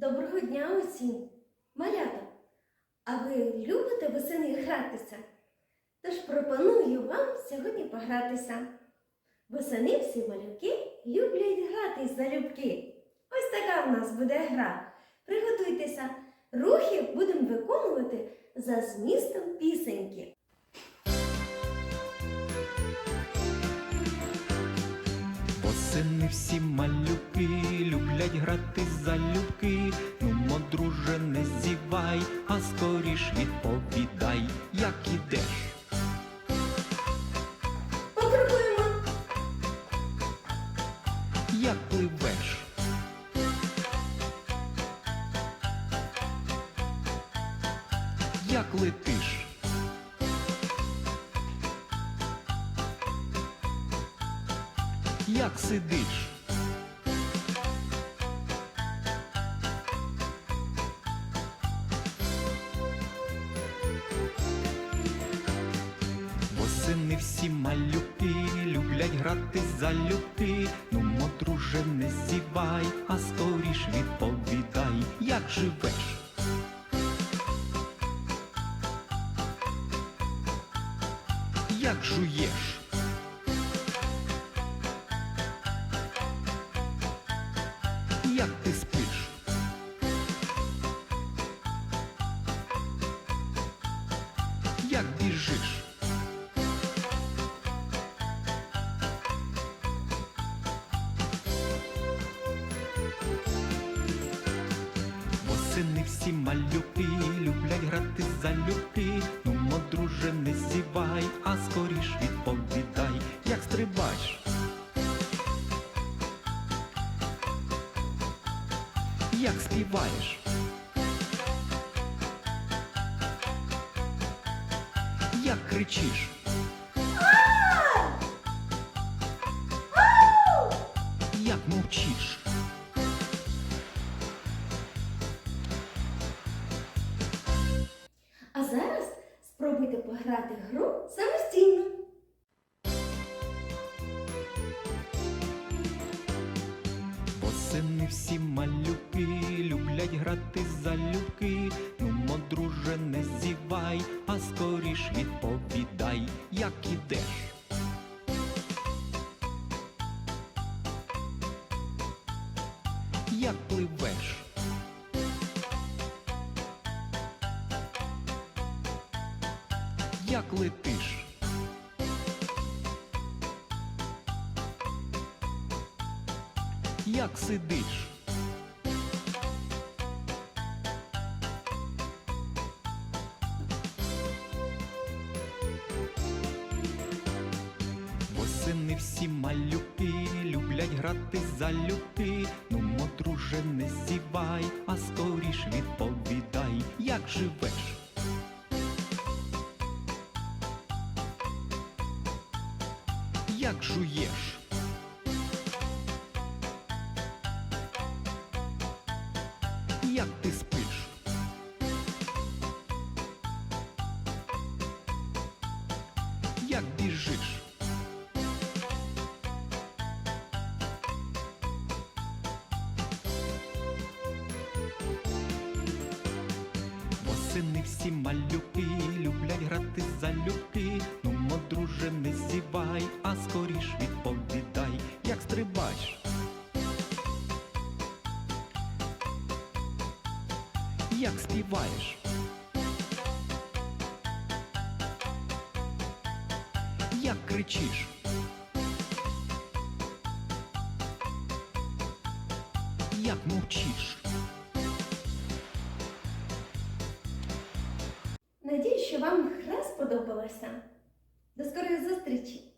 Доброго дня усім! Малята! А ви любите восени гратися? Тож пропоную вам сьогодні погратися. Восени всі малюки люблять грати за любки. Ось така в нас буде гра. Приготуйтеся, рухи будемо виконувати за змістом пісеньки. Восени всі малюки люблять грати за любки. Ну, друже, не зівай, а скоріш відповідай, як ідеш. Попробуємо. Як пливеш, як летиш, як сидиш, Восени всі малюки люблять грати за люки. Ну, мо, друже, не зівай, а скоріш відповідай, як живеш. Як жуєш, як ти спиш, як біжиш. Восени всі малюки люблять грати за люки. Ну, мо, друже, не зівай, а скоріш відповідай, як стрибаєш. Як співаєш. Як кричиш. Як мовчиш. А зараз спробуйте пограти гру самостійно. Восени всі малюки люблять грати за люки. Ну, друже, не зівай, а скоріш відповідай, як ідеш. Як пливеш, як летиш, як сидиш, всі малюки люблять грати за люки. Ну, мо, друже, не зівай, а скоріш відповідай, як живеш. Як жуєш, як ти Восени всі малюки люблять грати за люки. Ну, друже, не зівай, а скоріш відповідай, як стрибаєш. Як співаєш. Як кричиш. Як мовчиш. Вам гра сподобалася. До скорої зустрічі!